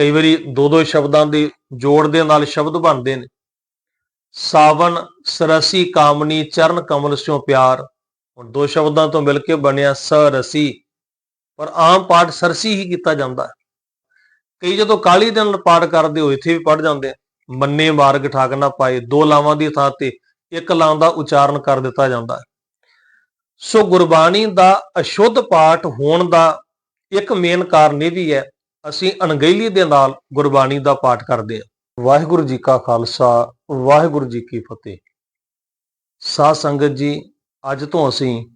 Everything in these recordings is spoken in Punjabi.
ਕਈ ਵਾਰੀ ਦੋ ਦੋ ਸ਼ਬਦਾਂ ਦੇ ਜੋੜ ਦੇ ਨਾਲ ਸ਼ਬਦ ਬਣਦੇ ਨੇ। ਸਾਵਨ ਸਰਸੀ ਕਾਮਨੀ ਚਰਨ, ਕਮਲ ਸਿਓ ਪਿਆਰ। ਹੁਣ ਦੋ ਸ਼ਬਦਾਂ ਤੋਂ ਮਿਲ ਕੇ ਬਣਿਆ ਸਰਸੀ। ਪਰ ਆਮ ਪਾਠ ਸਰਸੀ ਹੀ ਕੀਤਾ ਜਾਂਦਾ ਹੈ। ਕਈ ਜਦੋਂ ਕਾਲੀ ਦੇ ਨਾਲ ਪਾਠ ਕਰਦੇ ਹੋ ਇੱਥੇ ਵੀ ਪੜ ਜਾਂਦੇ ਮੰਨੇ ਮਾਰਗ ਠਾਕ ਨਾ ਪਾਏ ਦੋ ਲਾਵਾਂ ਦੀ ਥਾਂ ਤੇ ਇੱਕ ਲਾਂ ਦਾ ਉਚਾਰਨ ਕਰ ਦਿੱਤਾ ਜਾਂਦਾ ਹੈ। ਸੋ ਗੁਰਬਾਣੀ ਦਾ ਅਸ਼ੁੱਧ ਪਾਠ ਹੋਣ ਦਾ ਇੱਕ ਮੇਨ ਕਾਰਨ ਇਹ ਵੀ ਹੈ ਅਸੀਂ ਅਣਗਹਿਲੀ ਦੇ ਨਾਲ ਗੁਰਬਾਣੀ ਦਾ ਪਾਠ ਕਰਦੇ ਹਾਂ। ਵਾਹਿਗੁਰੂ ਜੀ ਕਾ ਖਾਲਸਾ, ਵਾਹਿਗੁਰੂ ਜੀ ਕੀ ਫਤਿਹ। ਸਾਧ ਸੰਗਤ ਜੀ, ਅੱਜ ਤੋਂ ਅਸੀਂ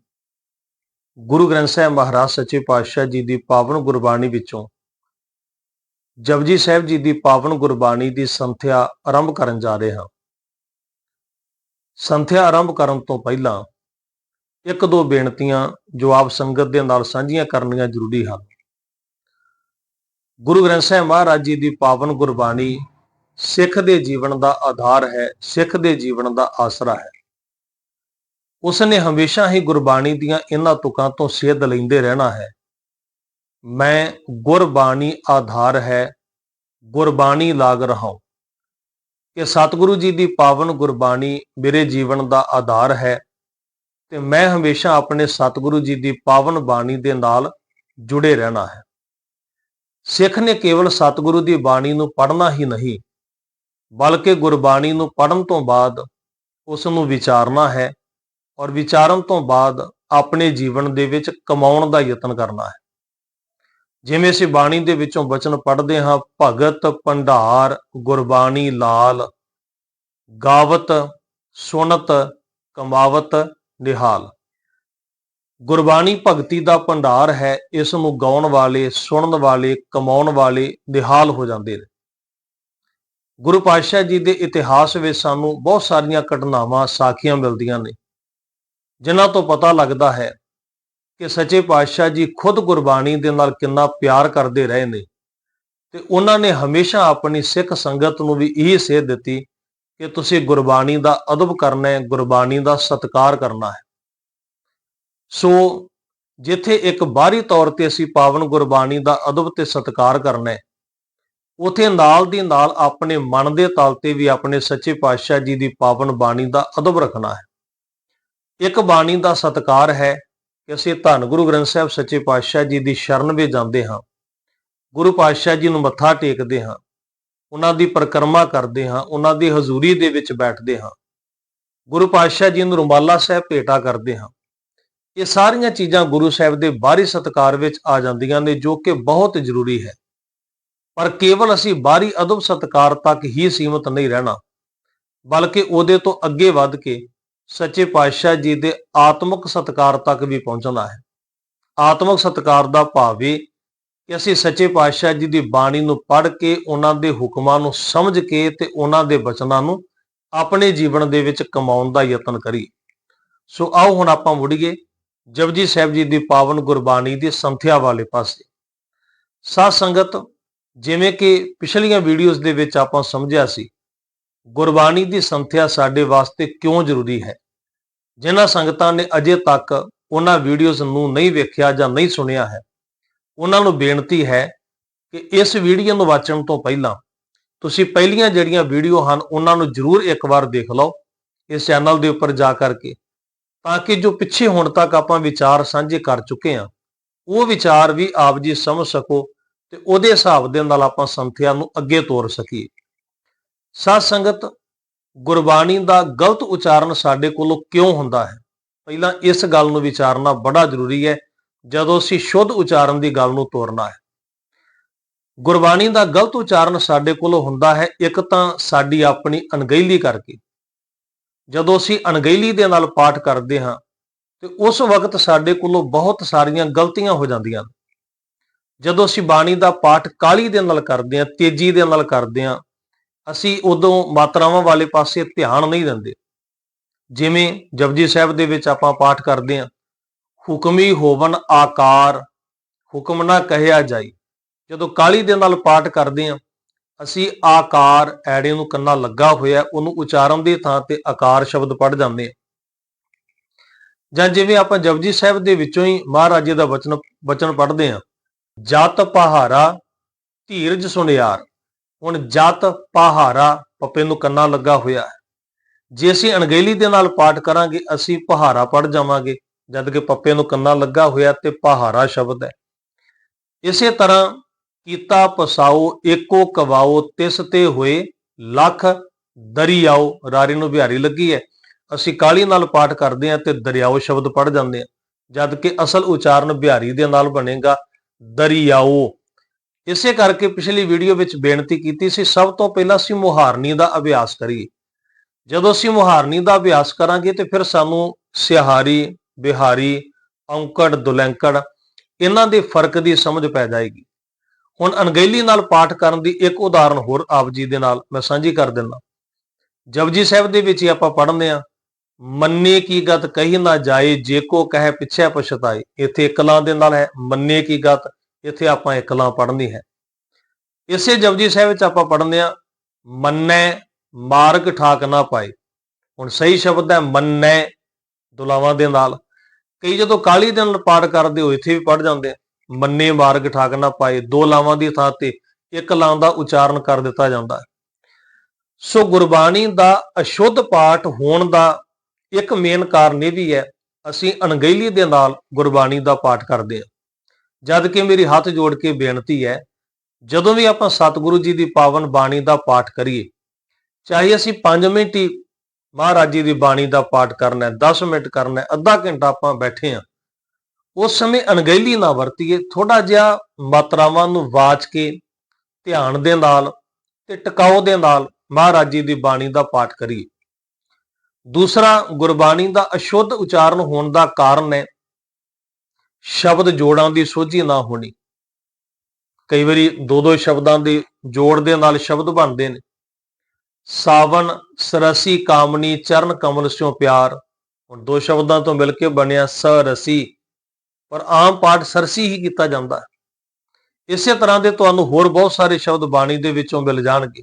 ਗੁਰੂ ਗ੍ਰੰਥ ਸਾਹਿਬ ਮਹਾਰਾਜ ਸੱਚੇ ਪਾਤਸ਼ਾਹ ਜੀ ਦੀ ਪਾਵਨ ਗੁਰਬਾਣੀ ਵਿੱਚੋਂ ਜਪਜੀ ਸਾਹਿਬ ਜੀ ਦੀ ਪਾਵਨ ਗੁਰਬਾਣੀ ਦੀ ਸੰਥਿਆ ਆਰੰਭ ਕਰਨ ਜਾ ਰਹੇ ਹਾਂ। ਸੰਥਿਆ ਆਰੰਭ ਕਰਨ ਤੋਂ ਪਹਿਲਾਂ ਇੱਕ ਦੋ ਬੇਨਤੀਆਂ ਜਵਾਬ ਸੰਗਤ ਦੇ ਨਾਲ ਸਾਂਝੀਆਂ ਕਰਨੀਆਂ ਜ਼ਰੂਰੀ ਹਨ। ਗੁਰੂ ਗ੍ਰੰਥ ਸਾਹਿਬ ਮਹਾਰਾਜ ਜੀ ਦੀ ਪਾਵਨ ਗੁਰਬਾਣੀ ਸਿੱਖ ਦੇ ਜੀਵਨ ਦਾ ਆਧਾਰ ਹੈ, ਸਿੱਖ ਦੇ ਜੀਵਨ ਦਾ ਆਸਰਾ ਹੈ। ਉਸ ਨੇ ਹਮੇਸ਼ਾ ਹੀ ਗੁਰਬਾਣੀ ਦੀਆਂ ਇਹਨਾਂ ਤੁਕਾਂ ਤੋਂ ਸੇਧ ਲੈਂਦੇ ਰਹਿਣਾ ਹੈ। ਮੈਂ ਗੁਰਬਾਣੀ ਆਧਾਰ ਹੈ, ਗੁਰਬਾਣੀ ਲਾਗ ਰਹਾਉ ਕਿ ਸਤਿਗੁਰੂ ਜੀ ਦੀ ਪਾਵਨ ਗੁਰਬਾਣੀ ਮੇਰੇ ਜੀਵਨ ਦਾ ਆਧਾਰ ਹੈ ਤੇ ਮੈਂ ਹਮੇਸ਼ਾ ਆਪਣੇ ਸਤਿਗੁਰੂ ਜੀ ਦੀ ਪਾਵਨ ਬਾਣੀ ਦੇ ਨਾਲ ਜੁੜੇ ਰਹਿਣਾ ਹੈ। ਸਿੱਖ ਨੇ ਕੇਵਲ ਸਤਿਗੁਰੂ ਦੀ ਬਾਣੀ ਨੂੰ ਪੜ੍ਹਨਾ ਹੀ ਨਹੀਂ, ਬਲਕਿ ਗੁਰਬਾਣੀ ਨੂੰ ਪੜ੍ਹਨ ਤੋਂ ਬਾਅਦ ਉਸ ਨੂੰ ਵਿਚਾਰਨਾ ਹੈ ਔਰ ਵਿਚਾਰਨ ਤੋਂ ਬਾਅਦ ਆਪਣੇ ਜੀਵਨ ਦੇ ਵਿੱਚ ਕਮਾਉਣ ਦਾ ਯਤਨ ਕਰਨਾ ਹੈ। ਜਿਵੇਂ ਅਸੀਂ ਬਾਣੀ ਦੇ ਵਿੱਚੋਂ ਬਚਨ ਪੜ੍ਹਦੇ ਹਾਂ, ਭਗਤ, ਭੰਡਾਰ, ਗੁਰਬਾਣੀ, ਲਾਲ, ਗਾਵਤ ਸੁਣਤ ਕਮਾਵਤ, ਨਿਹਾਲ। ਗੁਰਬਾਣੀ ਭਗਤੀ ਦਾ ਭੰਡਾਰ ਹੈ, ਇਸ ਨੂੰ ਗਾਉਣ ਵਾਲੇ, ਸੁਣਨ ਵਾਲੇ, ਕਮਾਉਣ ਵਾਲੇ ਨਿਹਾਲ ਹੋ ਜਾਂਦੇ ਨੇ। ਗੁਰੂ ਪਾਤਸ਼ਾਹ ਜੀ ਦੇ ਇਤਿਹਾਸ ਵਿੱਚ ਸਾਨੂੰ ਬਹੁਤ ਸਾਰੀਆਂ ਘਟਨਾਵਾਂ, ਸਾਖੀਆਂ ਮਿਲਦੀਆਂ ਨੇ, ਜਿਨ੍ਹਾਂ ਤੋਂ ਪਤਾ ਲੱਗਦਾ ਹੈ ਕਿ ਸੱਚੇ ਪਾਤਸ਼ਾਹ ਜੀ ਖੁਦ ਗੁਰਬਾਣੀ ਦੇ ਨਾਲ ਕਿੰਨਾ ਪਿਆਰ ਕਰਦੇ ਰਹੇ ਨੇ ਤੇ ਉਹਨਾਂ ਨੇ ਹਮੇਸ਼ਾ ਆਪਣੀ ਸਿੱਖ ਸੰਗਤ ਨੂੰ ਵੀ ਇਹ ਸੇਧ ਦਿੱਤੀ ਕਿ ਤੁਸੀਂ ਗੁਰਬਾਣੀ ਦਾ ਅਦਬ ਕਰਨਾ ਹੈ, ਗੁਰਬਾਣੀ ਦਾ ਸਤਿਕਾਰ ਕਰਨਾ ਹੈ। ਸੋ ਜਿੱਥੇ ਇੱਕ ਬਾਹਰੀ ਤੌਰ ਤੇ ਅਸੀਂ ਪਾਵਨ ਗੁਰਬਾਣੀ ਦਾ ਅਦਬ ਤੇ ਸਤਿਕਾਰ ਕਰਨਾ ਹੈ, ਉਥੇ ਨਾਲ ਦੀ ਨਾਲ ਆਪਣੇ ਮਨ ਦੇ ਤਲ ਤੇ ਵੀ ਆਪਣੇ ਸੱਚੇ ਪਾਤਸ਼ਾਹ ਜੀ ਦੀ ਪਾਵਨ ਬਾਣੀ ਦਾ ਅਦਬ ਰੱਖਣਾ ਹੈ। ਇੱਕ ਬਾਣੀ ਦਾ ਸਤਿਕਾਰ ਹੈ ਕਿ ਅਸੀਂ ਧੰਨ ਗੁਰੂ ਗ੍ਰੰਥ ਸਾਹਿਬ ਸੱਚੇ ਪਾਤਸ਼ਾਹ ਜੀ ਦੀ ਸ਼ਰਨ ਵਿੱਚ ਜਾਂਦੇ ਹਾਂ, ਗੁਰੂ ਪਾਤਸ਼ਾਹ ਜੀ ਨੂੰ ਮੱਥਾ ਟੇਕਦੇ ਹਾਂ, ਉਹਨਾਂ ਦੀ ਪਰਿਕਰਮਾ ਕਰਦੇ ਹਾਂ, ਉਹਨਾਂ ਦੀ ਹਜ਼ੂਰੀ ਦੇ ਵਿੱਚ ਬੈਠਦੇ ਹਾਂ, ਗੁਰੂ ਪਾਤਸ਼ਾਹ ਜੀ ਨੂੰ ਰੁਮਾਲਾ ਸਾਹਿਬ ਭੇਟਾ ਕਰਦੇ ਹਾਂ ਇਹ ਸਾਰੀਆਂ ਚੀਜ਼ਾਂ ਗੁਰੂ ਸਾਹਿਬ ਦੇ ਬਾਹਰੀ ਸਤਕਾਰ ਵਿੱਚ ਆ ਜਾਂਦੀਆਂ ਨੇ, ਜੋ ਕਿ ਬਹੁਤ ਜ਼ਰੂਰੀ ਹੈ। ਪਰ ਕੇਵਲ ਅਸੀਂ ਬਾਹਰੀ ਅਦਬ ਸਤਕਾਰ ਤੱਕ ਹੀ ਸੀਮਤ ਨਹੀਂ ਰਹਿਣਾ, ਬਲਕਿ ਉਹਦੇ ਤੋਂ ਅੱਗੇ ਵੱਧ ਕੇ ਸੱਚੇ ਪਾਤਸ਼ਾਹ ਜੀ ਦੇ ਆਤਮਿਕ ਸਤਕਾਰ ਤੱਕ ਵੀ ਪਹੁੰਚਣਾ ਹੈ। ਆਤਮਿਕ ਸਤਕਾਰ ਦਾ ਭਾਵ ਇਹ ਕਿ ਅਸੀਂ ਸੱਚੇ ਪਾਤਸ਼ਾਹ ਜੀ ਦੀ ਬਾਣੀ ਨੂੰ ਪੜ੍ਹ ਕੇ, ਉਹਨਾਂ ਦੇ ਹੁਕਮਾਂ ਨੂੰ ਸਮਝ ਕੇ ਤੇ ਉਹਨਾਂ ਦੇ ਬਚਨਾਂ ਨੂੰ ਆਪਣੇ ਜੀਵਨ ਦੇ ਵਿੱਚ ਕਮਾਉਣ ਦਾ ਯਤਨ ਕਰੀਏ। ਸੋ ਆਓ ਹੁਣ ਆਪਾਂ ਮੁੜੀਏ। ਜਪਜੀ ਸਾਹਿਬ ਜੀ ਦੀ ਪਾਵਨ ਗੁਰਬਾਣੀ ਦੀ ਸੰਥਿਆ ਵਾਲੇ ਪਾਸੇ। ਸਾਧ ਸੰਗਤ, ਜਿਵੇਂ ਕਿ ਪਿਛਲੀਆਂ ਵੀਡੀਓਜ਼ ਦੇ ਵਿੱਚ ਆਪਾਂ ਸਮਝਿਆ ਸੀ, ਗੁਰਬਾਣੀ ਦੀ ਸੰਥਿਆ ਸਾਡੇ ਵਾਸਤੇ ਕਿਉਂ ਜ਼ਰੂਰੀ ਹੈ? ਜਿਨ੍ਹਾਂ ਸੰਗਤਾਂ ਨੇ ਅਜੇ ਤੱਕ ਉਹਨਾਂ ਵੀਡੀਓਜ਼ ਨੂੰ ਨਹੀਂ ਵੇਖਿਆ ਜਾਂ ਨਹੀਂ ਸੁਣਿਆ ਹੈ, ਉਹਨਾਂ ਨੂੰ ਬੇਨਤੀ ਹੈ ਕਿ ਇਸ ਵੀਡੀਓ ਨੂੰ ਵਾਚਣ ਤੋਂ ਪਹਿਲਾਂ ਤੁਸੀਂ ਪਹਿਲੀਆਂ ਜਿਹੜੀਆਂ ਵੀਡੀਓ ਹਨ, ਉਹਨਾਂ ਨੂੰ ਜ਼ਰੂਰ ਇੱਕ ਵਾਰ ਦੇਖ ਲਓ, ਇਸ ਚੈਨਲ ਦੇ ਉੱਪਰ ਜਾ ਕਰਕੇ। ਤਾਂ ਕਿ ਜੋ ਪਿੱਛੇ ਹੁਣ ਤੱਕ ਆਪਾਂ ਵਿਚਾਰ ਸਾਂਝੇ ਕਰ ਚੁੱਕੇ ਹਾਂ, ਉਹ ਵਿਚਾਰ ਵੀ ਆਪ ਜੀ ਸਮਝ ਸਕੋ ਤੇ ਉਹਦੇ ਹਿਸਾਬ ਦੇ ਨਾਲ ਆਪਾਂ ਸੰਥਿਆ ਨੂੰ ਅੱਗੇ ਤੋਰ ਸਕੀਏ। ਸਾਧ ਸੰਗਤ, ਗੁਰਬਾਣੀ ਦਾ ਗਲਤ ਉਚਾਰਨ ਸਾਡੇ ਕੋਲੋਂ ਕਿਉਂ ਹੁੰਦਾ ਹੈ? ਪਹਿਲਾਂ ਇਸ ਗੱਲ ਨੂੰ ਵਿਚਾਰਨਾ ਬੜਾ ਜ਼ਰੂਰੀ ਹੈ, ਜਦੋਂ ਅਸੀਂ ਸ਼ੁੱਧ ਉਚਾਰਨ ਦੀ ਗੱਲ ਨੂੰ ਤੋਰਨਾ ਹੈ। ਗੁਰਬਾਣੀ ਦਾ ਗਲਤ ਉਚਾਰਨ ਸਾਡੇ ਕੋਲੋਂ ਹੁੰਦਾ ਹੈ, ਇੱਕ ਤਾਂ ਸਾਡੀ ਆਪਣੀ ਅਣਗਹਿਲੀ ਕਰਕੇ। ਜਦੋਂ ਅਸੀਂ ਅਣਗਹਿਲੀ ਦੇ ਨਾਲ ਪਾਠ ਕਰਦੇ ਹਾਂ, ਤੇ ਉਸ ਵਕਤ ਸਾਡੇ ਕੋਲੋਂ ਬਹੁਤ ਸਾਰੀਆਂ ਗਲਤੀਆਂ ਹੋ ਜਾਂਦੀਆਂ ਹਨ। ਜਦੋਂ ਅਸੀਂ ਬਾਣੀ ਦਾ ਪਾਠ ਕਾਲੀ ਦੇ ਨਾਲ ਕਰਦੇ ਹਾਂ, ਤੇਜ਼ੀ ਦੇ ਨਾਲ ਕਰਦੇ ਹਾਂ, ਅਸੀਂ ਉਦੋਂ ਮਾਤਰਾਵਾਂ ਵਾਲੇ ਪਾਸੇ ਧਿਆਨ ਨਹੀਂ ਦਿੰਦੇ। ਜਿਵੇਂ ਜਪਜੀ ਸਾਹਿਬ ਦੇ ਵਿੱਚ ਆਪਾਂ ਪਾਠ ਕਰਦੇ ਹਾਂ, ਹੁਕਮੀ ਹੋਵਨ ਆਕਾਰ, ਹੁਕਮ ਨਾ ਕਹਿਆ ਜਾਈ। ਜਦੋਂ ਕਾਲੀ ਦੇ ਨਾਲ ਪਾਠ ਕਰਦੇ ਹਾਂ ਅਸੀਂ ਆਕਾਰ ਐੜੇ ਨੂੰ ਕੰਨਾ ਲੱਗਾ ਹੋਇਆ, ਉਹਨੂੰ ਉਚਾਰਨ ਦੀ ਥਾਂ ਤੇ ਆਕਾਰ ਸ਼ਬਦ ਪੜ ਜਾਂਦੇ ਹਾਂ। ਜਾਂ ਜਿਵੇਂ ਆਪਾਂ ਜਪਜੀ ਸਾਹਿਬ ਦੇ ਵਿੱਚੋਂ ਹੀ ਮਹਾਰਾਜੇ ਦਾ ਵਚਨ ਵਚਨ ਪੜ੍ਹਦੇ ਹਾਂ। ਜਤ ਪਹਾਰਾ ਧੀਰਜ ਸੁਨਿਆਰ। ਹੁਣ ਜਤ ਪਹਾਰਾ ਪੱਪੇ ਨੂੰ ਕੰਨਾ ਲੱਗਾ ਹੋਇਆ ਹੈ। ਜੇ ਅਸੀਂ ਅਣਗਹਿਲੀ ਦੇ ਨਾਲ ਪਾਠ ਕਰਾਂਗੇ, ਅਸੀਂ ਪਹਾਰਾ ਪੜ ਜਾਵਾਂਗੇ, ਜਦ ਕਿ ਪੱਪੇ ਨੂੰ ਕੰਨਾ ਲੱਗਾ ਹੋਇਆ ਤੇ ਪਹਾਰਾ ਸ਼ਬਦ ਹੈ। ਇਸੇ ਤਰ੍ਹਾਂ ਕੀਤਾ ਪਸਾਓ, ਏਕੋ ਕਵਾਓ, ਤਿਸ ਤੇ ਹੋਏ, ਲੱਖ ਦਰਿਆਓ। ਰਾਰੀ ਨੂੰ ਬਿਹਾਰੀ ਲੱਗੀ ਹੈ। ਅਸੀਂ ਕਾਲੀ ਨਾਲ ਪਾਠ ਕਰਦੇ ਹਾਂ ਤੇ ਦਰਿਆਓ ਸ਼ਬਦ ਪੜ ਜਾਂਦੇ ਹਾਂ। ਜਦ ਕਿ ਅਸਲ ਉਚਾਰਨ ਬਿਹਾਰੀ ਦੇ ਨਾਲ ਬਣੇਗਾ, ਦਰਿਆਓ। ਇਸੇ ਕਰਕੇ ਪਿਛਲੀ ਵੀਡੀਓ ਵਿੱਚ ਬੇਨਤੀ ਕੀਤੀ ਸੀ, ਸਭ ਤੋਂ ਪਹਿਲਾਂ ਅਸੀਂ ਮੁਹਾਰਨੀ ਦਾ ਅਭਿਆਸ ਕਰੀਏ। ਜਦੋਂ ਅਸੀਂ ਮੁਹਾਰਨੀ ਦਾ ਅਭਿਆਸ ਕਰਾਂਗੇ ਤੇ ਫਿਰ ਸਾਨੂੰ ਸਿਹਾਰੀ, ਬਿਹਾਰੀ, ਔਂਕੜ, ਦੁਲੈਂਕੜ, ਇਹਨਾਂ ਦੇ ਫ਼ਰਕ ਦੀ ਸਮਝ ਪੈ ਜਾਏਗੀ। ਹੁਣ ਅਣਗਹਿਲੀ ਨਾਲ ਪਾਠ ਕਰਨ ਦੀ ਇੱਕ ਉਦਾਹਰਨ ਹੋਰ ਆਪ ਜੀ ਦੇ ਨਾਲ ਮੈਂ ਸਾਂਝੀ ਕਰ ਦਿੰਦਾ। ਜਪਜੀ ਸਾਹਿਬ ਦੇ ਵਿੱਚ ਹੀ ਆਪਾਂ ਪੜ੍ਹਦੇ ਆ, ਮੰਨੇ ਕੀ ਗਤ ਕਹੀ ਨਾ ਜਾਏ, ਜੇ ਕੋ ਕਹੇ ਪਿੱਛੇ ਪਛਤਾਏ। ਇੱਥੇ ਇਕਲਾਂ ਦੇ ਨਾਲ ਹੈ, ਮੰਨੇ ਕੀ ਗਤ? ਇੱਥੇ ਆਪਾਂ ਇਕਲਾਂ ਪੜ੍ਹਨੀ ਹੈ। ਇਸੇ ਜਪਜੀ ਸਾਹਿਬ ਵਿੱਚ ਆਪਾਂ ਪੜ੍ਹਦੇ ਆ, ਮੰਨੈ, ਮਾਰਗ ਠਾਕ ਨਾ ਪਾਏ। ਹੁਣ ਸਹੀ ਸ਼ਬਦ ਹੈ, ਮੰਨੈ, ਦੁਲਾਵਾਂ ਦੇ ਨਾਲ। ਕਈ ਜਦੋਂ ਕਾਲੀ ਦੇ ਨਾਲ ਪਾਠ ਕਰਦੇ ਹੋ, ਇੱਥੇ ਵੀ ਪੜ ਜਾਂਦੇ ਆ। ਮੰਨੇ ਮਾਰਗ ਠਾਕ ਨਾ ਪਾਏ, ਦੋ ਲਾਵਾਂ ਦੀ ਥਾਂ ਤੇ ਇੱਕ ਲਾਂ ਦਾ ਉਚਾਰਨ ਕਰ ਦਿੱਤਾ ਜਾਂਦਾ ਹੈ। ਸੋ ਗੁਰਬਾਣੀ ਦਾ ਅਸ਼ੁੱਧ ਪਾਠ ਹੋਣ ਦਾ ਇੱਕ ਮੇਨ ਕਾਰਨ ਇਹ ਵੀ ਹੈ, ਅਸੀਂ ਅਣਗਹਿਲੀ ਦੇ ਨਾਲ ਗੁਰਬਾਣੀ ਦਾ ਪਾਠ ਕਰਦੇ ਹਾਂ। ਜਦ ਕਿ ਮੇਰੀ ਹੱਥ ਜੋੜ ਕੇ ਬੇਨਤੀ ਹੈ, ਜਦੋਂ ਵੀ ਆਪਾਂ ਸਤਿਗੁਰੂ ਜੀ ਦੀ ਪਾਵਨ ਬਾਣੀ ਦਾ ਪਾਠ ਕਰੀਏ, ਚਾਹੇ ਅਸੀਂ 5 ਮਿੰਟ ਹੀ ਮਹਾਰਾਜ ਜੀ ਦੀ ਬਾਣੀ ਦਾ ਪਾਠ ਕਰਨਾ ਹੈ 10 ਮਿੰਟ ਕਰਨਾ ਹੈ, ਅੱਧਾ ਘੰਟਾ ਆਪਾਂ ਬੈਠੇ ਹਾਂ ਉਸ ਸਮੇਂ ਅਣਗਹਿਲੀ ਨਾ ਵਰਤੀਏ ਥੋੜਾ ਜਿਹਾ ਮਾਤਰਾਵਾਂ ਨੂੰ ਵਾਚ ਕੇ, ਧਿਆਨ ਦੇ ਨਾਲ ਤੇ ਟਿਕਾਓ ਦੇ ਨਾਲ ਮਹਾਰਾਜ ਜੀ ਦੀ ਬਾਣੀ ਦਾ ਪਾਠ ਕਰੀਏ। ਦੂਸਰਾ, ਗੁਰਬਾਣੀ ਦਾ ਅਸ਼ੁੱਧ ਉਚਾਰਨ ਹੋਣ ਦਾ ਕਾਰਨ ਹੈ, ਸ਼ਬਦ ਜੋੜਾਂ ਦੀ ਸੋਝੀ ਨਾ ਹੋਣੀ। ਕਈ ਵਾਰੀ ਦੋ ਦੋ ਸ਼ਬਦਾਂ ਦੇ ਜੋੜ ਦੇ ਨਾਲ ਸ਼ਬਦ ਬਣਦੇ ਨੇ। ਸਾਵਨ ਸਰਸੀ ਕਾਮਨੀ ਚਰਨ ਕਮਲ ਸਿਓ ਪਿਆਰ, ਹੁਣ ਦੋ ਸ਼ਬਦਾਂ ਤੋਂ ਮਿਲ ਕੇ ਬਣਿਆ ਸਰਸੀ। ਪਰ ਆਮ ਪਾਠ ਸਰਸੀ ਹੀ ਕੀਤਾ ਜਾਂਦਾ ਹੈ। ਇਸੇ ਤਰ੍ਹਾਂ ਦੇ ਤੁਹਾਨੂੰ ਹੋਰ ਬਹੁਤ ਸਾਰੇ ਸ਼ਬਦ ਬਾਣੀ ਦੇ ਵਿੱਚੋਂ ਮਿਲ ਜਾਣਗੇ।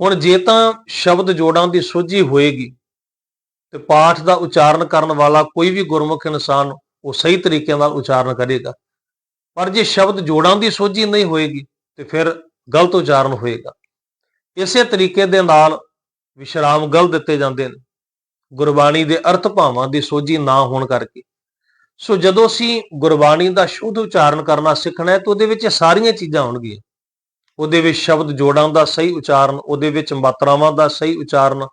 ਹੁਣ ਜੇ ਤਾਂ ਸ਼ਬਦ ਜੋੜਾਂ ਦੀ ਸੋਝੀ ਹੋਏਗੀ ਤੇ ਪਾਠ ਦਾ ਉਚਾਰਨ ਕਰਨ ਵਾਲਾ ਕੋਈ ਵੀ ਗੁਰਮੁਖ ਇਨਸਾਨ ਉਹ ਸਹੀ ਤਰੀਕੇ ਨਾਲ ਉਚਾਰਨ ਕਰੇਗਾ। ਪਰ ਜੇ ਸ਼ਬਦ ਜੋੜਾਂ ਦੀ ਸੋਝੀ ਨਹੀਂ ਹੋਏਗੀ ਤੇ ਫਿਰ ਗਲਤ ਉਚਾਰਨ ਹੋਏਗਾ। ਇਸੇ ਤਰੀਕੇ ਦੇ ਨਾਲ ਵਿਸ਼ਰਾਮ ਗਲ ਦਿੱਤੇ ਜਾਂਦੇ ਨੇ। ਗੁਰਬਾਣੀ ਦੇ ਅਰਥ ਭਾਵਾਂ ਦੀ ਸੋਝੀ ਨਾ ਹੋਣ ਕਰਕੇ। ਸੋ ਜਦੋਂ ਅਸੀਂ ਗੁਰਬਾਣੀ ਦਾ ਸ਼ੁੱਧ ਉਚਾਰਨ ਕਰਨਾ ਸਿੱਖਣਾ ਹੈ ਤਾਂ ਉਹਦੇ ਵਿੱਚ ਸਾਰੀਆਂ ਚੀਜ਼ਾਂ ਆਉਣਗੀਆਂ। ਉਹਦੇ ਵਿੱਚ ਸ਼ਬਦ ਜੋੜਾਂ ਦਾ ਸਹੀ ਉਚਾਰਨ, ਉਹਦੇ ਵਿੱਚ ਮਾਤਰਾਵਾਂ ਦਾ ਸਹੀ ਉਚਾਰਨ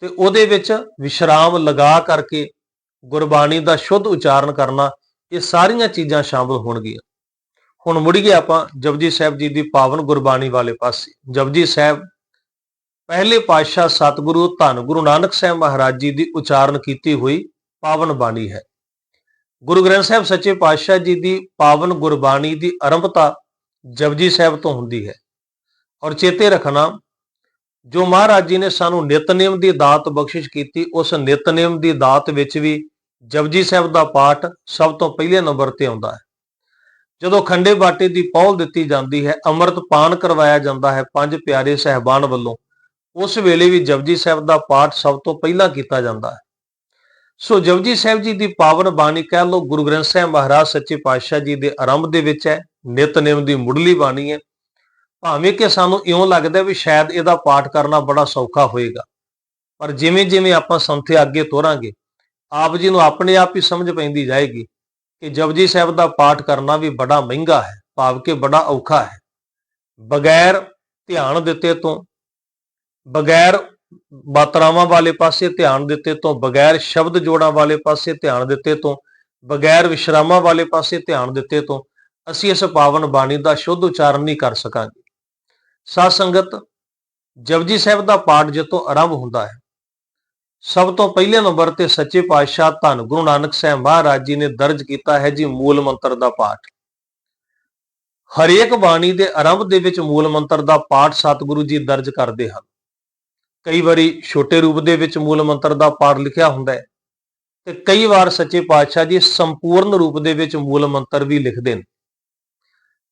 ਤੇ ਉਹਦੇ ਵਿੱਚ ਵਿਸ਼ਰਾਮ ਲਗਾ ਕਰਕੇ ਗੁਰਬਾਣੀ ਦਾ ਸ਼ੁੱਧ ਉਚਾਰਨ ਕਰਨਾ, ਇਹ ਸਾਰੀਆਂ ਚੀਜ਼ਾਂ ਸ਼ਾਮਲ ਹੋਣਗੀਆਂ। ਹੁਣ ਮੁੜੀਏ ਆਪਾਂ ਜਪਜੀ ਸਾਹਿਬ ਜੀ ਦੀ ਪਾਵਨ ਗੁਰਬਾਣੀ ਵਾਲੇ ਪਾਸੇ। ਜਪਜੀ ਸਾਹਿਬ ਪਹਿਲੇ ਪਾਤਸ਼ਾਹ ਸਤਿਗੁਰੂ ਧੰਨ ਗੁਰੂ ਨਾਨਕ ਸਾਹਿਬ ਮਹਾਰਾਜ ਜੀ ਦੀ ਉਚਾਰਨ ਕੀਤੀ ਹੋਈ ਪਾਵਨ ਬਾਣੀ ਹੈ। ਗੁਰੂ ਗ੍ਰੰਥ ਸਾਹਿਬ ਸੱਚੇ ਪਾਤਸ਼ਾਹ ਜੀ ਦੀ ਪਾਵਨ ਗੁਰਬਾਣੀ ਦੀ ਆਰੰਭਤਾ ਜਪਜੀ ਸਾਹਿਬ ਤੋਂ ਹੁੰਦੀ ਹੈ। ਔਰ ਚੇਤੇ ਰੱਖਣਾ, ਜੋ ਮਹਾਰਾਜ ਜੀ ਨੇ ਸਾਨੂੰ ਨਿਤਨੇਮ ਦੀ ਦਾਤ ਬਖਸ਼ਿਸ਼ ਕੀਤੀ, ਉਸ ਨਿਤਨੇਮ ਦੀ ਦਾਤ ਵਿੱਚ ਵੀ ਜਪਜੀ ਸਾਹਿਬ ਦਾ ਪਾਠ ਸਭ ਤੋਂ ਪਹਿਲੇ ਨੰਬਰ ਤੇ ਆਉਂਦਾ ਹੈ। ਜਦੋਂ ਖੰਡੇ ਬਾਟੇ ਦੀ ਪੌਲ ਦਿੱਤੀ ਜਾਂਦੀ ਹੈ, ਅੰਮ੍ਰਿਤ ਪਾਨ ਕਰਵਾਇਆ ਜਾਂਦਾ ਹੈ ਪੰਜ ਪਿਆਰੇ ਸਹਿਬਾਨ ਵੱਲੋਂ, ਉਸ ਵੇਲੇ ਵੀ ਜਪਜੀ ਸਾਹਿਬ ਦਾ ਪਾਠ ਸਭ ਤੋਂ ਪਹਿਲਾਂ ਕੀਤਾ ਜਾਂਦਾ ਹੈ। ਸੋ ਜਪਜੀ ਸਾਹਿਬ ਜੀ ਦੀ ਪਾਵਨ ਬਾਣੀ ਕਹਿ ਲੋ ਗੁਰੂ ਗ੍ਰੰਥ ਸਾਹਿਬ ਮਹਾਰਾਜ ਸੱਚੇ ਪਾਤਸ਼ਾਹ ਜੀ ਦੇ ਆਰੰਭ ਦੇ ਵਿੱਚ ਹੈ, ਨਿਤਨੇਮ ਦੀ ਮੁੱਢਲੀ ਬਾਣੀ ਹੈ। ਭਾਵੇਂ ਕਿ ਸਾਨੂੰ ਇਉਂ ਲੱਗਦਾ ਵੀ ਸ਼ਾਇਦ ਇਹਦਾ ਪਾਠ ਕਰਨਾ ਬੜਾ ਸੌਖਾ ਹੋਏਗਾ, ਪਰ ਜਿਵੇਂ ਜਿਵੇਂ ਆਪਾਂ ਸੰਥੇ ਅੱਗੇ ਤੋਰਾਂਗੇ, ਆਪ ਜੀ ਨੂੰ ਆਪਣੇ ਆਪ ਹੀ ਸਮਝ ਪੈਂਦੀ ਜਾਏਗੀ ਕਿ ਜਪਜੀ ਸਾਹਿਬ ਦਾ ਪਾਠ ਕਰਨਾ ਵੀ ਬੜਾ ਮਹਿੰਗਾ ਹੈ, ਭਾਵ ਕਿ ਬੜਾ ਔਖਾ ਹੈ। ਬਗੈਰ ਧਿਆਨ ਦਿੱਤੇ ਤੋਂ, ਬਗੈਰ ਮਾਤਰਾਵਾਂ ਵਾਲੇ ਪਾਸੇ ਧਿਆਨ ਦਿੱਤੇ ਤੋਂ ਬਗੈਰ ਸ਼ਬਦ ਜੋੜਾਂ ਵਾਲੇ ਪਾਸੇ ਧਿਆਨ ਦਿੱਤੇ ਤੋਂ ਬਗੈਰ ਵਿਸ਼ਰਾਮਾਂ ਵਾਲੇ ਪਾਸੇ ਧਿਆਨ ਦਿੱਤੇ ਤੋਂ ਅਸੀਂ ਇਸ ਪਾਵਨ ਬਾਣੀ ਦਾ ਸ਼ੁੱਧ ਉਚਾਰਨ ਨਹੀਂ ਕਰ ਸਕਾਂਗੇ। ਸਾਧ ਸੰਗਤ, ਜਪਜੀ ਸਾਹਿਬ ਦਾ ਪਾਠ ਜਦੋਂ ਆਰੰਭ ਹੁੰਦਾ ਹੈ। ਸਭ ਤੋਂ ਪਹਿਲੇ ਨੰਬਰ ਤੇ ਸੱਚੇ ਪਾਤਸ਼ਾਹ ਧੰਨ ਗੁਰੂ ਨਾਨਕ ਸਾਹਿਬ ਮਹਾਰਾਜ ਜੀ ਨੇ ਦਰਜ ਕੀਤਾ ਹੈ ਜੀ ਮੂਲ ਮੰਤਰ ਦਾ ਪਾਠ। ਹਰੇਕ ਬਾਣੀ ਦੇ ਆਰੰਭ ਦੇ ਵਿੱਚ ਮੂਲ ਮੰਤਰ ਦਾ ਪਾਠ ਸਤਿਗੁਰੂ ਜੀ ਦਰਜ ਕਰਦੇ ਹਨ। ਕਈ ਵਾਰੀ ਛੋਟੇ ਰੂਪ ਦੇ ਵਿੱਚ ਮੂਲ ਮੰਤਰ ਦਾ ਪਾਠ ਲਿਖਿਆ ਹੁੰਦਾ ਹੈ ਤੇ ਕਈ ਵਾਰ ਸੱਚੇ ਪਾਤਸ਼ਾਹ ਜੀ ਸੰਪੂਰਨ ਰੂਪ ਦੇ ਵਿੱਚ ਮੂਲ ਮੰਤਰ ਵੀ ਲਿਖਦੇ ਨੇ।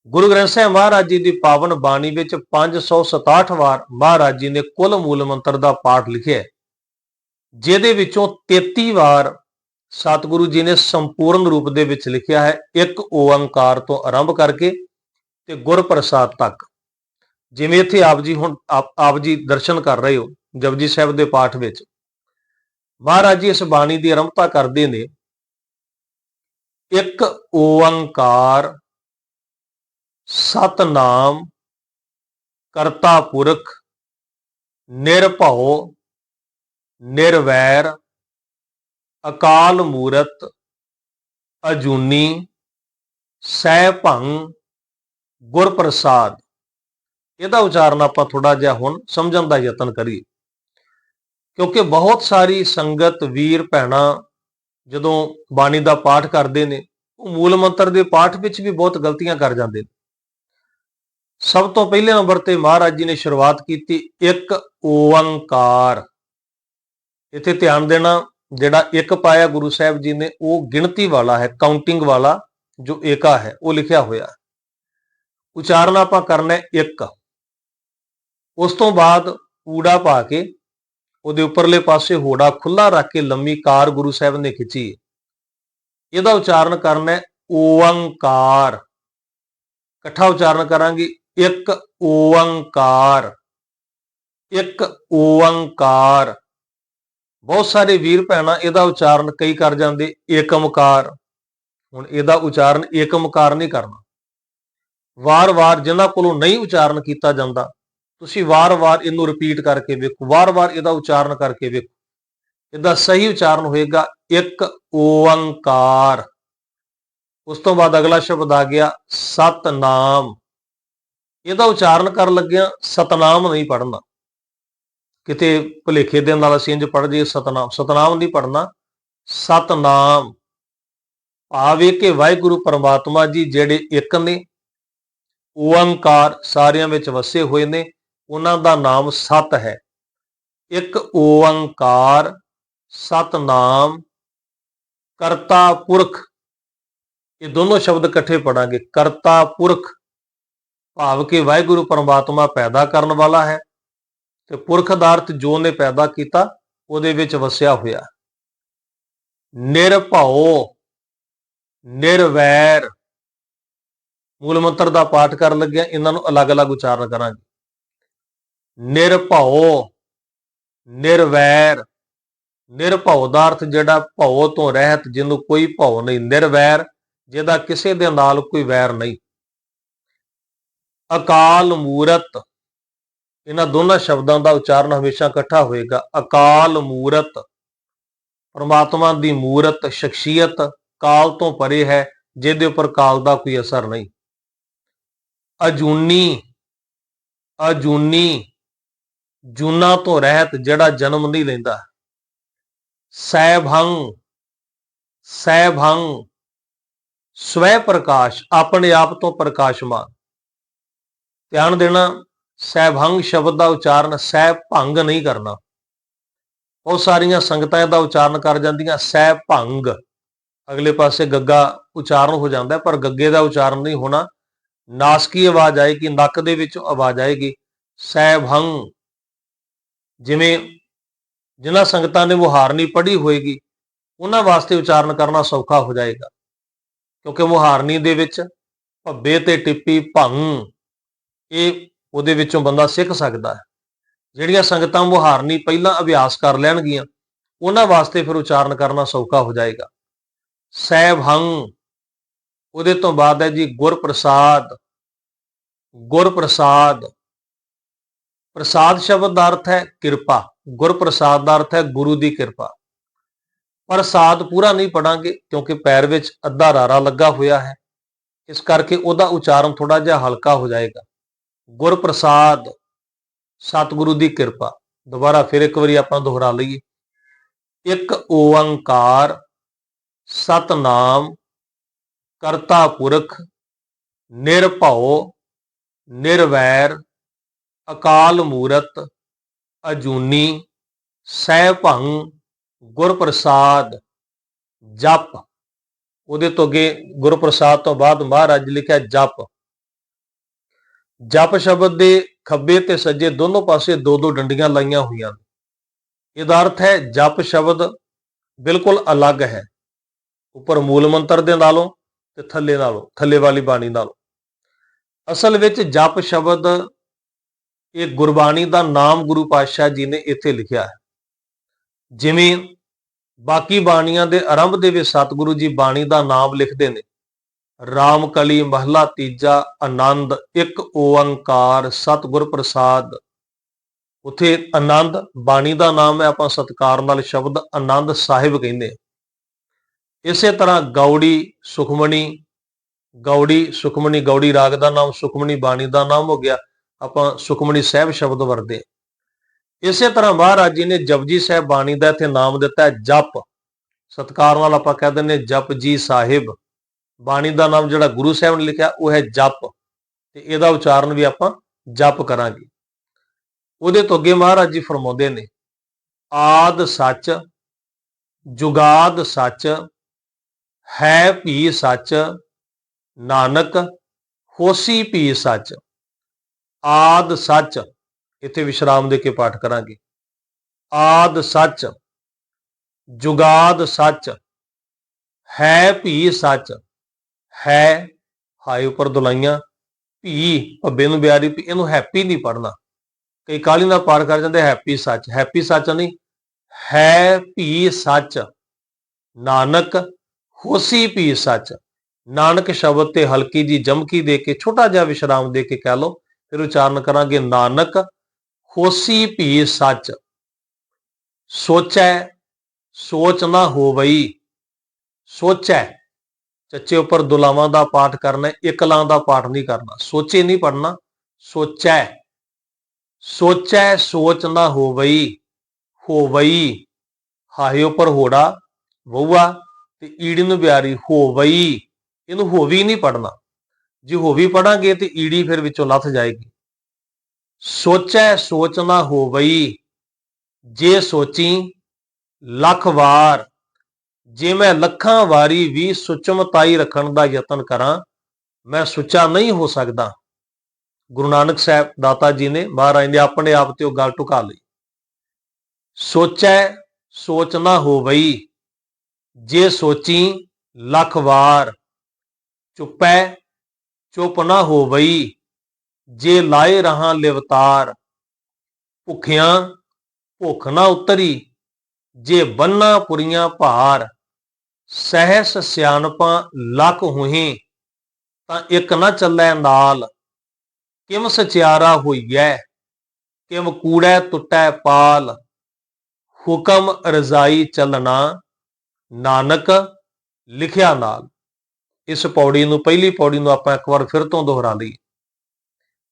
ਗੁਰੂ ਗ੍ਰੰਥ ਸਾਹਿਬ ਮਹਾਰਾਜ ਜੀ ਦੀ ਪਾਵਨ ਬਾਣੀ ਵਿੱਚ 567 ਵਾਰ ਮਹਾਰਾਜ ਜੀ ਨੇ ਕੁੱਲ ਮੂਲ ਮੰਤਰ ਦਾ ਪਾਠ ਲਿਖਿਆ ਜਿਹਦੇ ਵਿੱਚੋਂ 33 ਵਾਰ ਸਤਿਗੁਰੂ ਜੀ ਨੇ ਸੰਪੂਰਨ ਰੂਪ ਦੇ ਵਿੱਚ ਲਿਖਿਆ ਹੈ, ਇੱਕ ਓੰਕਾਰ ਤੋਂ ਆਰੰਭ ਕਰਕੇ ਤੇ ਗੁਰਪ੍ਰਸਾਦ ਤੱਕ। ਜਿਵੇਂ ਇੱਥੇ ਆਪ ਜੀ ਹੁਣ ਆਪ ਆਪ ਜੀ ਦਰਸ਼ਨ ਕਰ ਰਹੇ ਹੋ ਜਪਜੀ ਸਾਹਿਬ ਦੇ ਪਾਠ ਵਿੱਚ। ਮਹਾਰਾਜ ਜੀ ਇਸ ਬਾਣੀ ਦੀ ਆਰੰਭਤਾ ਕਰਦੇ ਨੇ। ਇੱਕ ਓੰਕਾਰ ਸਤਨਾਮ ਕਰਤਾ ਪੁਰਖ ਨਿਰਭਉ, ਨਿਰਵੈਰ, ਅਕਾਲ ਮੂਰਤ, ਅਜੂਨੀ ਸਹਿ ਭੰਗ ਗੁਰ ਪ੍ਰਸਾਦ ਇਹਦਾ ਉਚਾਰਨ ਆਪਾਂ ਥੋੜਾ ਜਿਹਾ ਹੁਣ ਸਮਝਣ ਦਾ ਯਤਨ ਕਰੀਏ। ਕਿਉਂਕਿ ਬਹੁਤ ਸਾਰੀ ਸੰਗਤ, ਵੀਰ, ਭੈਣਾਂ ਜਦੋਂ ਬਾਣੀ ਦਾ ਪਾਠ ਕਰਦੇ ਨੇ, ਉਹ ਮੂਲ ਮੰਤਰ ਦੇ ਪਾਠ ਵਿੱਚ ਵੀ ਬਹੁਤ ਗਲਤੀਆਂ ਕਰ ਜਾਂਦੇ ਨੇ। ਸਭ ਤੋਂ ਪਹਿਲੇ ਨੰਬਰ ਤੇ ਮਹਾਰਾਜ ਜੀ ਨੇ ਸ਼ੁਰੂਆਤ ਕੀਤੀ, ਇੱਕ ਓੰਕਾਰ। ਇੱਥੇ ਧਿਆਨ ਦੇਣਾ, ਜਿਹੜਾ ਇੱਕ ਪਾਇਆ ਗੁਰੂ ਸਾਹਿਬ ਜੀ ਨੇ, ਉਹ ਗਿਣਤੀ ਵਾਲਾ ਹੈ ਕਾਊਂਟਿੰਗ ਵਾਲਾ, ਜੋ ਏਕਾ ਹੈ, ਉਹ ਲਿਖਿਆ ਹੋਇਆ ਹੈ। ਉਚਾਰਨ ਆਪਾਂ ਕਰਨਾ ਹੈ ਇੱਕ। ਉਸ ਤੋਂ ਬਾਅਦ ਊੜਾ ਪਾ ਕੇ ਉਹਦੇ ਉੱਪਰਲੇ ਪਾਸੇ ਹੋੜਾ ਖੁੱਲਾ ਰੱਖ ਕੇ ਲੰਮੀ ਕਾਰ ਗੁਰੂ ਸਾਹਿਬ ਨੇ ਖਿੱਚੀ ਇਹਦਾ ਉਚਾਰਨ ਕਰਨਾ ਹੈ ਓੰਕਾਰ ਇਕੱਠਾ ਉਚਾਰਨ ਕਰਾਂਗੇ ਇੱਕ ਓੰਕਾਰ ਇੱਕ ਓੰਕਾਰ ਬਹੁਤ ਸਾਰੇ ਵੀਰ ਭੈਣਾਂ ਇਹਦਾ ਉਚਾਰਨ ਕਈ ਕਰ ਜਾਂਦੇ, ਏਕਮਕਾਰ। ਹੁਣ ਇਹਦਾ ਉਚਾਰਨ ਏਕਮਕਾਰ ਨਹੀਂ ਕਰਨਾ। ਵਾਰ-ਵਾਰ ਜਿਨ੍ਹਾਂ ਕੋਲੋਂ ਨਹੀਂ ਉਚਾਰਨ ਕੀਤਾ ਜਾਂਦਾ ਤੁਸੀਂ ਵਾਰ-ਵਾਰ ਇਹਨੂੰ ਰਿਪੀਟ ਕਰਕੇ ਵੇਖੋ, ਵਾਰ-ਵਾਰ ਇਹਦਾ ਉਚਾਰਨ ਕਰਕੇ ਵੇਖੋ। ਇਹਦਾ ਸਹੀ ਉਚਾਰਨ ਹੋਏਗਾ ਇੱਕ ਓੰਕਾਰ ਉਸ ਤੋਂ ਬਾਅਦ ਅਗਲਾ ਸ਼ਬਦ ਆ ਗਿਆ ਸਤਨਾਮ। ਇਹਦਾ ਉਚਾਰਨ ਕਰਨ ਲੱਗਿਆ ਸਤਨਾਮ ਨਹੀਂ ਪੜਨਾ ਕਿਤੇ ਭੁਲੇਖੇ ਦੇ ਨਾਲ ਅਸੀਂ ਇੰਜ ਪੜ ਜੀਏ ਸਤਨਾਮ। ਸਤਨਾਮ ਨਹੀਂ ਪੜਨਾ ਸਤਨਾਮ। ਭਾਵੇਂ ਕਿ ਵਾਹਿਗੁਰੂ ਪਰਮਾਤਮਾ ਜੀ ਜਿਹੜੇ ਇੱਕ ਨੇ ਓੰਕਾਰ ਸਾਰਿਆਂ ਵਿੱਚ ਵਸੇ ਹੋਏ ਨੇ ਉਹਨਾਂ ਦਾ ਨਾਮ ਸਤ ਹੈ। ਇੱਕ ਓੰਕਾਰ ਸਤਨਾਮ, ਕਰਤਾ ਪੁਰਖ। ਇਹ ਦੋਨੋਂ ਸ਼ਬਦ ਇਕੱਠੇ ਪੜਾਂਗੇ। ਕਰਤਾ ਪੁਰਖ ਭਾਵ ਕਿ ਵਾਹਿਗੁਰੂ ਪਰਮਾਤਮਾ ਪੈਦਾ ਕਰਨ ਵਾਲਾ ਹੈ ਤੇ ਪੁਰਖ ਦਾ ਅਰਥ ਜੋ ਨੇ ਪੈਦਾ ਕੀਤਾ, ਉਹਦੇ ਵਿੱਚ ਵਸਿਆ ਹੋਇਆ। ਨਿਰਭਉ, ਨਿਰਵੈਰ। ਮੂਲ ਮੰਤਰ ਦਾ ਪਾਠ ਕਰਨ ਲੱਗਿਆ ਇਹਨਾਂ ਨੂੰ ਅਲੱਗ-ਅਲੱਗ ਉਚਾਰਨ ਕਰਾਂਗੇ। ਨਿਰਭਉ, ਨਿਰਵੈਰ। ਨਿਰਭਉ ਦਾ ਅਰਥ ਜਿਹੜਾ ਭਉ ਤੋਂ ਰਹਿਤ, ਜਿਹਨੂੰ ਕੋਈ ਭਉ ਨਹੀਂ, ਨਿਰਵੈਰ, ਜਿਹਦਾ ਕਿਸੇ ਦੇ ਨਾਲ ਕੋਈ ਵੈਰ ਨਹੀਂ। ਅਕਾਲ ਮੂਰਤ, ਇਹਨਾਂ ਦੋਨਾਂ ਸ਼ਬਦਾਂ ਦਾ ਉਚਾਰਨ ਹਮੇਸ਼ਾ ਇਕੱਠਾ ਹੋਏਗਾ। ਅਕਾਲ ਮੂਰਤ, ਪਰਮਾਤਮਾ ਦੀ ਮੂਰਤ, ਸ਼ਖਸੀਅਤ, ਕਾਲ ਤੋਂ ਪਰੇ ਹੈ, ਜਿਹਦੇ ਉੱਪਰ ਕਾਲ ਦਾ ਕੋਈ ਅਸਰ ਨਹੀਂ। ਅਜੂਨੀ ਅਜੂਨੀ ਜੂਨਾ ਤੋਂ ਰਹਿਤ ਜਿਹੜਾ ਜਨਮ ਨਹੀਂ ਲੈਂਦਾ। ਸੈਭੰਗ ਸੈਭੰਗ ਸਵੈ ਪ੍ਰਕਾਸ਼, ਆਪਣੇ ਆਪ ਤੋਂ ਪ੍ਰਕਾਸ਼ਮਾਨ। ਧਿਆਨ ਦੇਣਾ ਸਹਿਭੰਗ ਸ਼ਬਦ ਦਾ ਉਚਾਰਨ ਸਹਿ ਭੰਗ ਨਹੀਂ ਕਰਨਾ। ਬਹੁਤ ਸਾਰੀਆਂ ਸੰਗਤਾਂ ਦਾ ਉਚਾਰਨ ਕਰ ਜਾਂਦੀਆਂ ਸਹਿ ਭੰਗ ਅਗਲੇ ਪਾਸੇ ਗੱਗਾ ਉਚਾਰਨ ਹੋ ਜਾਂਦਾ, ਪਰ ਗੱਗੇ ਦਾ ਉਚਾਰਨ ਨਹੀਂ ਹੋਣਾ। ਨਾਸਕੀ ਆਵਾਜ਼ ਆਏਗੀ, ਨੱਕ ਦੇ ਵਿੱਚ ਆਵਾਜ਼ ਆਏਗੀ। ਸਹਿਭੰਗ ਜਿਵੇਂ ਜਿਨ੍ਹਾਂ ਸੰਗਤਾਂ ਨੇ ਮੁਹਾਰਨੀ ਪੜ੍ਹੀ ਹੋਏਗੀ, ਉਹਨਾਂ ਵਾਸਤੇ ਉਚਾਰਨ ਕਰਨਾ ਸੌਖਾ ਹੋ ਜਾਏਗਾ। ਕਿਉਂਕਿ ਮੁਹਾਰਨੀ ਦੇ ਵਿੱਚ ਭੱਬੇ ਤੇ ਟਿੱਪੀ ਭੰਗ, ਇਹ ਉਹਦੇ ਵਿੱਚੋਂ ਬੰਦਾ ਸਿੱਖ ਸਕਦਾ ਹੈ। ਜਿਹੜੀਆਂ ਸੰਗਤਾਂ ਮੁਹਾਰਨੀ ਪਹਿਲਾਂ ਅਭਿਆਸ ਕਰ ਲੈਣਗੀਆਂ, ਉਹਨਾਂ ਵਾਸਤੇ ਫਿਰ ਉਚਾਰਨ ਕਰਨਾ ਸੌਖਾ ਹੋ ਜਾਏਗਾ। ਸਹਿਭੰਗ ਉਹਦੇ ਤੋਂ ਬਾਅਦ ਹੈ ਜੀ ਗੁਰਪ੍ਰਸਾਦ ਗੁਰਪ੍ਰਸਾਦ। ਪ੍ਰਸਾਦ ਪ੍ਰਸਾਦ ਸ਼ਬਦ ਦਾ ਅਰਥ ਹੈ ਕਿਰਪਾ, ਗੁਰਪ੍ਰਸਾਦ ਦਾ ਅਰਥ ਹੈ ਗੁਰੂ ਦੀ ਕਿਰਪਾ। ਪ੍ਰਸਾਦ ਪੂਰਾ ਨਹੀਂ ਪੜਾਂਗੇ ਕਿਉਂਕਿ ਪੈਰ ਵਿੱਚ ਅੱਧਾ ਰਾਰਾ ਲੱਗਾ ਹੋਇਆ ਹੈ। ਇਸ ਕਰਕੇ ਉਹਦਾ ਉਚਾਰਨ ਥੋੜਾ ਜਿਹਾ ਹਲਕਾ ਹੋ ਜਾਏਗਾ। ਗੁਰਪ੍ਰਸਾਦ, ਸਤਿਗੁਰੂ ਦੀ ਕਿਰਪਾ। ਦੁਬਾਰਾ ਫਿਰ ਇੱਕ ਵਾਰੀ ਆਪਾਂ ਦੁਹਰਾ ਲਈਏ। ਇੱਕ ਓੰਕਾਰ, ਸਤਨਾਮ, ਕਰਤਾ ਪੁਰਖ, ਨਿਰਭਉ, ਨਿਰਵੈਰ ਅਕਾਲ ਮੂਰਤ, ਅਜੂਨੀ ਸਹਿ ਭੰਗ ਗੁਰਪ੍ਰਸਾਦ, ਜਪ। ਉਹਦੇ ਤੋਂ ਅੱਗੇ ਗੁਰਪ੍ਰਸਾਦ ਤੋਂ ਬਾਅਦ ਮਹਾਰਾਜ ਲਿਖਿਆ ਜਪ। ਜਪ ਸ਼ਬਦ ਦੇ ਖੱਬੇ ਤੇ ਸੱਜੇ ਦੋਨੋਂ ਪਾਸੇ ਦੋ ਦੋ ਡੰਡੀਆਂ ਲਾਈਆਂ ਹੋਈਆਂ ਨੇ। ਇਹਦਾ ਅਰਥ ਹੈ ਜਪ ਸ਼ਬਦ ਬਿਲਕੁਲ ਅਲੱਗ ਹੈ। ਉੱਪਰ ਮੂਲ ਮੰਤਰ ਦੇ ਨਾਲੋਂ ਤੇ ਥੱਲੇ ਨਾਲੋਂ, ਥੱਲੇ ਵਾਲੀ ਬਾਣੀ ਨਾਲੋਂ। ਅਸਲ ਵਿੱਚ ਜਪ ਸ਼ਬਦ ਇਹ ਗੁਰਬਾਣੀ ਦਾ ਨਾਮ ਗੁਰੂ ਪਾਤਸ਼ਾਹ ਜੀ ਨੇ ਇੱਥੇ ਲਿਖਿਆ ਹੈ। ਜਿਵੇਂ ਬਾਕੀ ਬਾਣੀਆਂ ਦੇ ਆਰੰਭ ਦੇ ਵਿੱਚ ਸਤਿਗੁਰੂ ਜੀ ਬਾਣੀ ਦਾ ਨਾਮ ਲਿਖਦੇ ਨੇ, ਰਾਮ ਕਲੀ ਮਹਲਾ ਤੀਜਾ, ਆਨੰਦ ਇੱਕ ਓੰਕਾਰ ਸਤਿਗੁਰ ਪ੍ਰਸਾਦ। ਉਥੇ ਆਨੰਦ ਬਾਣੀ ਦਾ ਨਾਮ ਹੈ, ਆਪਾਂ ਸਤਕਾਰ ਨਾਲ ਸ਼ਬਦ ਆਨੰਦ ਸਾਹਿਬ ਕਹਿੰਦੇ ਇਸੇ ਤਰ੍ਹਾਂ ਗੌੜੀ ਸੁਖਮਣੀ ਗੌੜੀ ਸੁਖਮਣੀ, ਗੌੜੀ ਰਾਗ ਦਾ ਨਾਮ, ਸੁਖਮਣੀ ਬਾਣੀ ਦਾ ਨਾਮ ਹੋ ਗਿਆ। ਆਪਾਂ ਸੁਖਮਣੀ ਸਾਹਿਬ ਸ਼ਬਦ ਵਰਦੇ ਹਾਂ। ਇਸੇ ਤਰ੍ਹਾਂ ਮਹਾਰਾਜ ਜੀ ਨੇ ਜਪਜੀ ਸਾਹਿਬ ਬਾਣੀ ਦਾ ਇੱਥੇ ਨਾਮ ਦਿੱਤਾ ਹੈ ਜਪ। ਸਤਕਾਰ ਨਾਲ ਆਪਾਂ ਕਹਿ ਦਿੰਦੇ ਹਾਂ ਜਪ ਜੀ ਸਾਹਿਬ। ਬਾਣੀ ਦਾ ਨਾਮ ਜਿਹੜਾ ਗੁਰੂ ਸਾਹਿਬ ਨੇ ਲਿਖਿਆ, ਉਹ ਹੈ ਜਪ। ਤੇ ਇਹਦਾ ਉਚਾਰਨ ਵੀ ਆਪਾਂ ਜਪ ਕਰਾਂਗੇ। ਉਹਦੇ ਤੋਂ ਅੱਗੇ ਮਹਾਰਾਜ ਜੀ ਫਰਮਾਉਂਦੇ ਨੇ, ਆਦ ਸੱਚ, ਜੁਗਾਦ ਸੱਚ, ਹੈ ਭੀ ਸੱਚ, ਨਾਨਕ, ਹੋਸੀ ਭੀ ਸੱਚ। ਆਦ ਸੱਚ, ਇੱਥੇ ਵਿਸ਼ਰਾਮ ਦੇ ਕੇ ਪਾਠ ਕਰਾਂਗੇ। ਆਦ ਸੱਚ, ਜੁਗਾਦ ਸੱਚ, ਹੈ ਭੀ ਸੱਚ, ਹੈ ਹਾਏ ਉੱਪਰ ਦੁਲਾਈਆਂ, ਭੀ ਭੱਬੇ ਨੂੰ ਬਿਆਰੀ, ਭੀ ਇਹਨੂੰ ਹੈਪੀ ਨਹੀਂ ਪੜਨਾ ਕਈ ਕਾਲੀ ਨਾਲ ਪਾਰ ਕਰ ਜਾਂਦੇ, ਹੈਪੀ ਸੱਚ ਹੈਪੀ ਸੱਚ ਨਹੀਂ, ਹੈ ਭੀ ਸੱਚ, ਨਾਨਕ ਹੋਸੀ ਭੀ ਸੱਚ। ਨਾਨਕ ਸ਼ਬਦ ਤੇ ਹਲਕੀ ਜੀ ਜਮਕੀ ਦੇ ਕੇ, ਛੋਟਾ ਜਿਹਾ ਵਿਸ਼ਰਾਮ ਦੇ ਕੇ ਕਹਿ ਲਓ ਫਿਰ ਉਚਾਰਨ ਕਰਾਂਗੇ, ਨਾਨਕ ਹੋਸੀ ਭੀ ਸੱਚ। ਸੋਚੈ, ਸੋਚ ਨਾ ਹੋਵਈ। ਸੋਚੈ, ਚੱਚੇ ਉੱਪਰ ਦੁਲਾਵਾਂ ਦਾ ਪਾਠ ਕਰਨਾ, ਇਕਲਾਂ ਦਾ ਪਾਠ ਨਹੀਂ ਕਰਨਾ। ਸੋਚੇ ਨਹੀਂ ਪੜਨਾ ਸੋਚੈ। ਸੋਚੈ, ਸੋਚ ਨਾ ਹੋਵਈ। ਹੋਵਈ, ਹਾਹੇ ਉੱਪਰ ਹੋੜਾ ਵਉਆ ਤੇ ਈੜੀ ਨੂੰ ਬਿਆਰੀ, ਹੋਵਈ। ਇਹਨੂੰ ਹੋਵੀ ਨਹੀਂ ਪੜਨਾ ਜੇ ਹੋ ਵੀ ਪੜਾਂਗੇ ਤੇ ਈੜੀ ਫਿਰ ਵਿੱਚੋਂ ਲੱਥ ਜਾਏਗੀ। ਸੋਚੈ ਸੋਚ ਨਾ ਹੋਵਈ, ਜੇ ਸੋਚੀ ਲੱਖ ਵਾਰ, ਜੇ ਮੈਂ ਲੱਖਾਂ ਵਾਰੀ ਵੀ ਸੁਚਮਤਾਈ ਰੱਖਣ ਦਾ ਯਤਨ ਕਰਾਂ, ਮੈਂ ਸੁੱਚਾ ਨਹੀਂ ਹੋ ਸਕਦਾ। ਗੁਰੂ ਨਾਨਕ ਸਾਹਿਬ ਦਾਤਾ ਜੀ ਨੇ ਮਹਾਰਾਜ ਨੇ ਆਪਣੇ ਆਪ ਤੇ ਉਹ ਗੱਲ ਟੁਕਾ ਲਈ। ਸੋਚੈ ਸੋਚ ਨਾ ਹੋਵਈ, ਜੇ ਸੋਚੀ ਲੱਖ ਵਾਰ, ਚੁੱਪੈ ਚੁੱਪ ਨਾ ਹੋਵਈ ਜੇ ਲਾਏ ਰਹਾ ਲਿਵਤਾਰ, ਭੁੱਖਿਆਂ ਭੁੱਖ ਨਾ ਉਤਰੀ, ਜੇ ਬੰਨਾ ਪੁਰੀਆਂ ਭਾਰ, ਸਹਿਸ ਸਿਆਣਪਾਂ ਲੱਖ ਹੋਹੀ ਤਾਂ ਇੱਕ ਨਾ ਚੱਲੈ ਨਾਲ। ਕਿਮ ਸਚਿਆਰਾ ਹੋਈਐ, ਕਿਮ ਕੂੜੈ ਟੁੱਟੈ ਪਾਲ। ਹੁਕਮ ਰਜ਼ਾਈ ਚੱਲਣਾ, ਨਾਨਕ ਲਿਖਿਆ ਨਾਲ। ਇਸ ਪੌੜੀ ਨੂੰ, ਪਹਿਲੀ ਪੌੜੀ ਨੂੰ ਆਪਾਂ ਇੱਕ ਵਾਰ ਫਿਰ ਤੋਂ ਦੁਹਰਾ ਲਈਏ।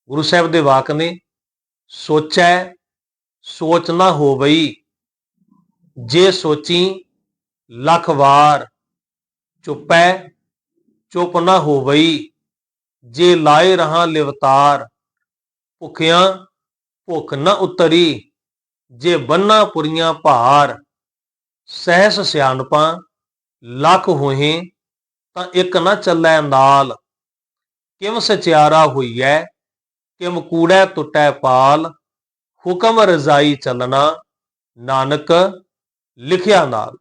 ਗੁਰੂ ਸਾਹਿਬ ਦੇ ਵਾਕ ਨੇ, ਸੋਚੈ, ਸੋਚ ਨਾ ਹੋਵਈ, ਜੇ ਸੋਚੀ ਲੱਖ ਵਾਰ, ਚੁੱਪੈ, ਚੁੱਪ ਨਾ ਹੋਵਈ, ਜੇ ਲਾਏ ਰਹਾ ਲਿਵਤਾਰ, ਭੁੱਖਿਆਂ ਭੁੱਖ ਨਾ ਉਤਰੀ, ਜੇ ਬੰਨਾ ਪੁਰੀਆਂ ਭਾਰ, ਸਹਿਸ ਸਿਆਣਪਾਂ, ਲੱਖ ਹੋਹੇ ਤਾਂ ਇੱਕ ਨਾ ਚੱਲੈ ਨਾਲ। ਕਿਮ ਸਚਿਆਰਾ ਹੋਈਐ, ਕਿਮ ਕੂੜੈ ਟੁੱਟੈ ਪਾਲ, ਹੁਕਮ ਰਜ਼ਾਈ ਚੱਲਣਾ, ਨਾਨਕ ਲਿਖਿਆ ਨਾਲ।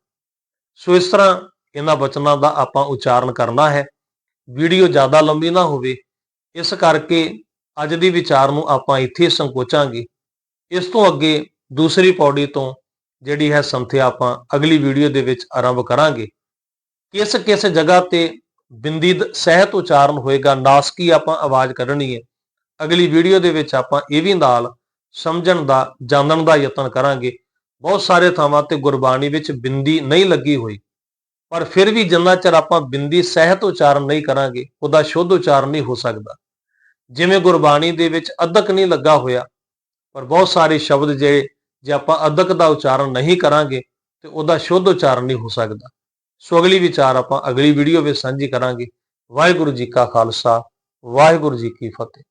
ਸੋ ਇਸ ਤਰ੍ਹਾਂ ਇਹਨਾਂ ਬਚਨਾਂ ਦਾ ਆਪਾਂ ਉਚਾਰਨ ਕਰਨਾ ਹੈ। ਵੀਡੀਓ ਜ਼ਿਆਦਾ ਲੰਬੀ ਨਾ ਹੋਵੇ। ਇਸ ਕਰਕੇ ਅੱਜ ਦੀ ਵਿਚਾਰ ਨੂੰ ਆਪਾਂ ਇੱਥੇ ਸੰਕੋਚਾਂਗੇ। ਇਸ ਤੋਂ ਅੱਗੇ ਦੂਸਰੀ ਪੌੜੀ ਤੋਂ ਜਿਹੜੀ ਹੈ ਸੰਥਿਆ ਆਪਾਂ ਅਗਲੀ ਵੀਡੀਓ ਦੇ ਵਿੱਚ ਆਰੰਭ ਕਰਾਂਗੇ। ਕਿਸ ਕਿਸ ਜਗ੍ਹਾ ਤੇ ਬਿੰਦੀ ਸਹਿਤ ਉਚਾਰਨ ਹੋਏਗਾ ਨਾਸਕੀ ਆਪਾਂ ਆਵਾਜ਼ ਕੱਢਣੀ ਹੈ? ਅਗਲੀ ਵੀਡੀਓ ਦੇ ਵਿੱਚ ਆਪਾਂ ਇਹ ਵੀ ਨਾਲ ਸਮਝਣ ਦਾ, ਜਾਣਨ ਦਾ ਯਤਨ ਕਰਾਂਗੇ। ਬਹੁਤ ਸਾਰੇ ਥਾਵਾਂ ਤੇ ਗੁਰਬਾਣੀ ਵਿੱਚ ਬਿੰਦੀ ਨਹੀਂ ਲੱਗੀ ਹੋਈ। ਪਰ ਫਿਰ ਵੀ ਜਿੰਨਾ ਚਿਰ ਆਪਾਂ ਬਿੰਦੀ ਸਹਿਤ ਉਚਾਰਨ ਨਹੀਂ ਕਰਾਂਗੇ, ਉਹਦਾ ਸ਼ੁੱਧ ਉਚਾਰਨ ਨਹੀਂ ਹੋ ਸਕਦਾ। ਜਿਵੇਂ ਗੁਰਬਾਣੀ ਦੇ ਵਿੱਚ ਅਦਕ ਨਹੀਂ ਲੱਗਾ ਹੋਇਆ, ਪਰ ਬਹੁਤ ਸਾਰੇ ਸ਼ਬਦ ਜੇ ਜੇ ਆਪਾਂ ਅਦਕ ਦਾ ਉਚਾਰਨ ਨਹੀਂ ਕਰਾਂਗੇ, ਤੇ ਉਹਦਾ ਸ਼ੁੱਧ ਉਚਾਰਨ ਨਹੀਂ ਹੋ ਸਕਦਾ। ਸੋ ਅਗਲੀ ਵਿਚਾਰ ਆਪਾਂ ਅਗਲੀ ਵੀਡੀਓ ਵਿੱਚ ਸਾਂਝੀ ਕਰਾਂਗੇ। ਵਾਹਿਗੁਰੂ ਜੀ ਕਾ ਖਾਲਸਾ, ਵਾਹਿਗੁਰੂ ਜੀ ਕੀ ਫਤਿਹ।